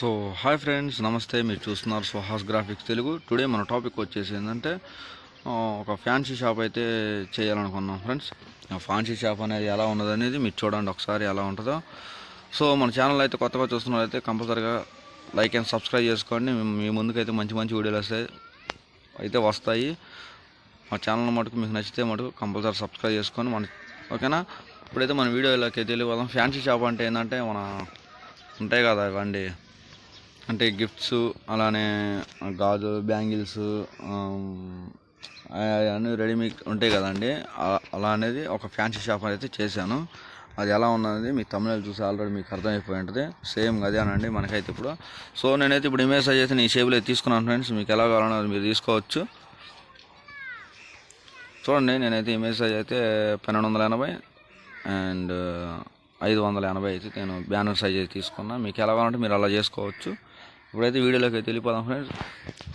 So hi friends నమస్తే. మీరు చూస్తున్నారు సుహాస్ గ్రాఫిక్స్ తెలుగు. టుడే మన టాపిక్ వచ్చేసి ఏంటంటే ఒక ఫ్యాన్సీ షాప్ అయితే చేయాలనుకున్నాం ఫ్రెండ్స్. ఫ్యాన్సీ షాప్ అనేది ఎలా ఉన్నది అనేది మీరు చూడండి ఒకసారి ఎలా ఉంటుందో. సో మన ఛానల్ అయితే కొత్తగా చూస్తున్నారైతే కంపల్సరీగా లైక్ అండ్ సబ్స్క్రైబ్ చేసుకోండి. మీ- ముందుకైతే మంచి మంచి వీడియోలు వస్తాయి అయితే వస్తాయి. మా ఛానల్ మటుకు మీకు నచ్చితే మటుకు కంపల్సరీ సబ్స్క్రైబ్ చేసుకొని మన ఓకేనా? ఇప్పుడైతే మన వీడియోలోకి తెలియదు ఫ్యాన్సీ షాప్ అంటే ఏంటంటే మన ఉంటాయి కదా ఇవ్వండి అంటే గిఫ్ట్స్ అలానే గాజు బ్యాంగిల్స్ అన్నీ రెడీమేడ్ ఉంటాయి కదండి. అలా అనేది ఒక ఫ్యాన్సీ షాప్ అయితే చేశాను. అది ఎలా ఉన్నది మీ తమిళ చూసి ఆల్రెడీ మీకు అర్థమైపోయి ఉంటుంది. సేమ్ అదే అనండి మనకైతే ఇప్పుడు. సో నేనైతే ఇప్పుడు ఇమేజ్ అయితే నేను షేపులో అయితే తీసుకున్నాను ఫ్రెండ్స్ మీకు ఎలా కావాలన్నా మీరు తీసుకోవచ్చు. చూడండి నేనైతే ఇమేజ్ అయితే పన్నెండు వందల ఎనభై అండ్ ఐదు వందల ఎనభై అయితే నేను బ్యానర్ సైజ్ అయితే తీసుకున్నా. మీకు ఎలా కావాలంటే మీరు అలా చేసుకోవచ్చు. ఇప్పుడైతే వీడియోలోకి అయితే వెళ్ళిపోదాం ఫ్రెండ్స్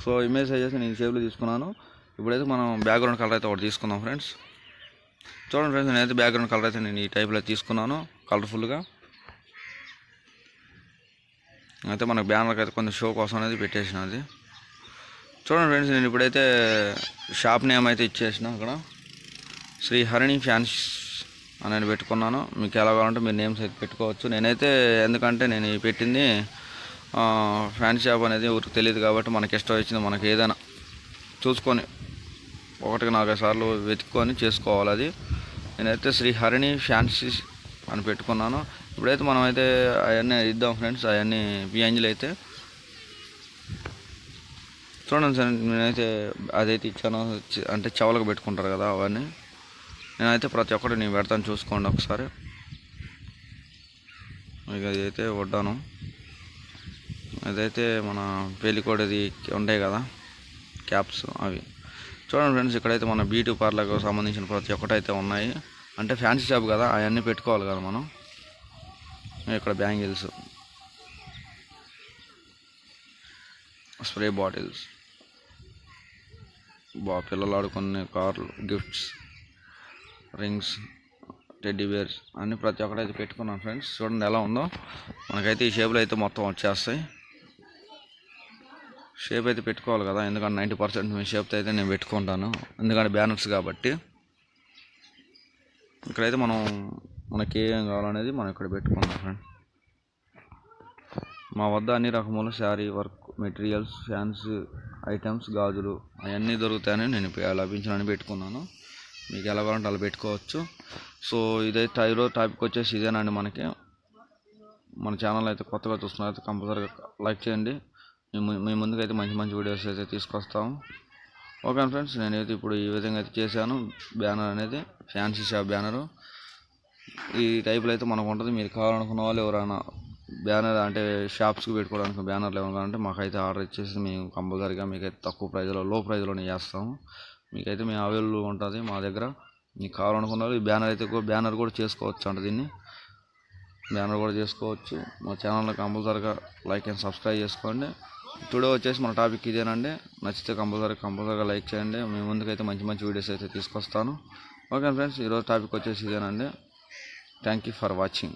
సో ఇమేజ్ సైజ్ అయితే నేను షేప్లో తీసుకున్నాను. ఇప్పుడైతే మనం బ్యాక్గ్రౌండ్ కలర్ అయితే ఒకటి తీసుకుందాం ఫ్రెండ్స్ చూడండి ఫ్రెండ్స్ నేనైతే బ్యాక్గ్రౌండ్ కలర్ అయితే నేను ఈ టైప్లో తీసుకున్నాను కలర్ఫుల్గా అయితే మనకు బ్యానర్కి అయితే కొంచెం షో కోసం అనేది పెట్టేసిన అది. చూడండి ఫ్రెండ్స్ నేను ఇప్పుడైతే షాప్ నేమ్ అయితే ఇచ్చేసిన అక్కడ. శ్రీ హరిణి ఫ్యాన్స్ అనేది పెట్టుకున్నాను. మీకు ఎలా కావాలంటే మీరు నేమ్స్ అయితే పెట్టుకోవచ్చు. నేనైతే ఎందుకంటే నేను పెట్టింది ఫ్యాన్ షాప్ అనేది ఊరికి తెలియదు కాబట్టి మనకి ఇష్టం వచ్చింది మనకి ఏదైనా చూసుకొని ఒకటికి నాలుగైదు సార్లు వెతుక్కొని చేసుకోవాలి అది. నేనైతే శ్రీ హరిణి ఫ్యాన్సీ అని పెట్టుకున్నాను. ఇప్పుడైతే మనం అయితే అవన్నీ ఇద్దాం ఫ్రెండ్స్ అవన్నీ పిఎంజీలు అయితే. చూడండి సార్ నేనైతే అదైతే ఇచ్చాను. అంటే చెవులకు పెట్టుకుంటారు కదా అవన్నీ. నేనైతే ప్రతి ఒక్కటి నేను పెడతాను చూసుకోండి ఒకసారి. ఇక అయితే వడ్డాను. అదైతే మన పెళ్ళికోడది ఉంటాయి కదా క్యాప్స్ అవి. చూడండి ఫ్రెండ్స్ ఇక్కడైతే మన బ్యూటీ పార్లర్కి సంబంధించిన ప్రతి ఒక్కటైతే ఉన్నాయి. అంటే ఫ్యాన్సీ షాప్ కదా అవన్నీ పెట్టుకోవాలి కదా మనం. ఇక్కడ బ్యాంగిల్స్. Spray bottles. బా పిల్లలు ఆడుకునే కార్లు గిఫ్ట్స్ రింగ్స్ టెడ్డీ బేర్స్ అన్నీ ప్రతి ఒక్కటైతే పెట్టుకున్నాం పెట్టుకున్నాను ఫ్రెండ్స్. చూడండి ఎలా ఉందో. మనకైతే ఈ షేప్లో అయితే మొత్తం వచ్చేస్తాయి. షేప్ అయితే పెట్టుకోవాలి కదా ఎందుకంటే నైంటీ పర్సెంట్ మీ షేప్తో అయితే నేను పెట్టుకుంటాను. ఎందుకంటే బ్యానర్స్ కాబట్టి. ఇక్కడైతే మనం మనకి ఏం కావాలనేది మనం ఇక్కడ పెట్టుకుందాం ఫ్రెండ్ మా వద్ద అన్ని రకముల sari work materials fans items గాజులు అవన్నీ దొరుకుతాయని నేను లభించాలని పెట్టుకున్నాను. మీకు ఎలా కావాలంటే అలా పెట్టుకోవచ్చు. సో ఇదైతే ఈరోజు టాపిక్ వచ్చేసి ఇదేనండి మనకి. మన ఛానల్ అయితే కొత్తగా చూస్తున్నారు అయితే కంపల్సరీగా లైక్ చేయండి. మీ ముందుకైతే మంచి మంచి వీడియోస్ అయితే తీసుకొస్తాం. ఓకే ఫ్రెండ్స్ నేనైతే ఇప్పుడు ఈ విధంగా అయితే చేశాను. బ్యానర్ అనేది ఫ్యాన్సీ షాప్ బ్యానరు. ఈ టైప్లో అయితే మనకు ఉంటుంది. మీరు కావాలనుకున్న వాళ్ళు ఎవరైనా బ్యానర్ అంటే షాప్స్కి పెట్టుకోవడానికి బ్యానర్లు ఏమైనా అంటే మాకైతే ఆర్డర్ ఇచ్చేసి మేము కంపల్సరీగా మీకైతే తక్కువ ప్రైజ్లో లో ప్రైజ్లోనే చేస్తాము మీకైతే మేము అవైలబుల్ ఉంటుంది మా దగ్గర. మీకు కావాలనుకున్న వాళ్ళు ఈ బ్యానర్ అయితే బ్యానర్ కూడా చేసుకోవచ్చు అంట దీన్ని. బ్యానర్ కూడా చేసుకోవచ్చు. మా ఛానల్ని కంపల్సరీగా లైక్ అండ్ సబ్స్క్రైబ్ చేసుకోండి. టుడే వచ్చేసి మన టాపిక్ ఇదేనండి. నచ్చితే కంపల్సరీ కంపల్సరీగా లైక్ చేయండి. మీ ముందుకైతే మంచి మంచి వీడియోస్ అయితే తీసుకొస్తాను. ఓకే ఫ్రెండ్స్ ఈరోజు టాపిక్ వచ్చేసి ఇదేనండి. Thank you for watching